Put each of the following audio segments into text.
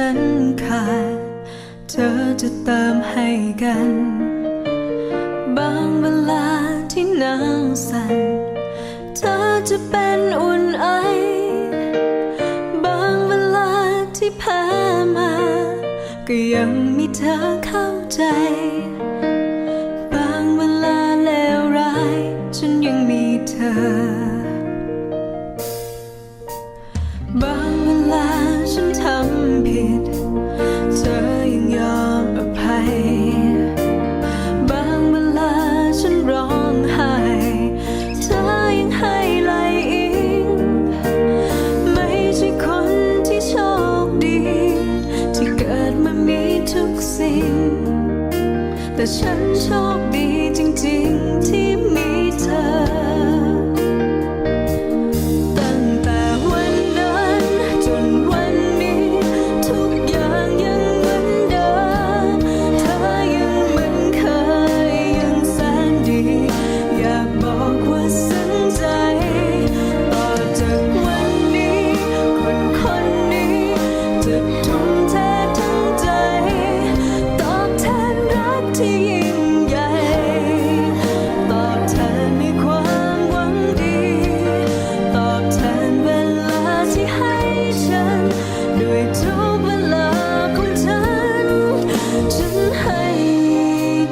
ฉันขาด เธอจะเติมให้กัน บางเวลาที่หนาวสั่น เธอจะเป็นอุ่นไอบางเวลาที่แพ้มา ก็ยังมีเธอเข้าใจ แต่ฉันโชคดีจริงๆที่มีเธอ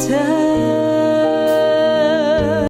turn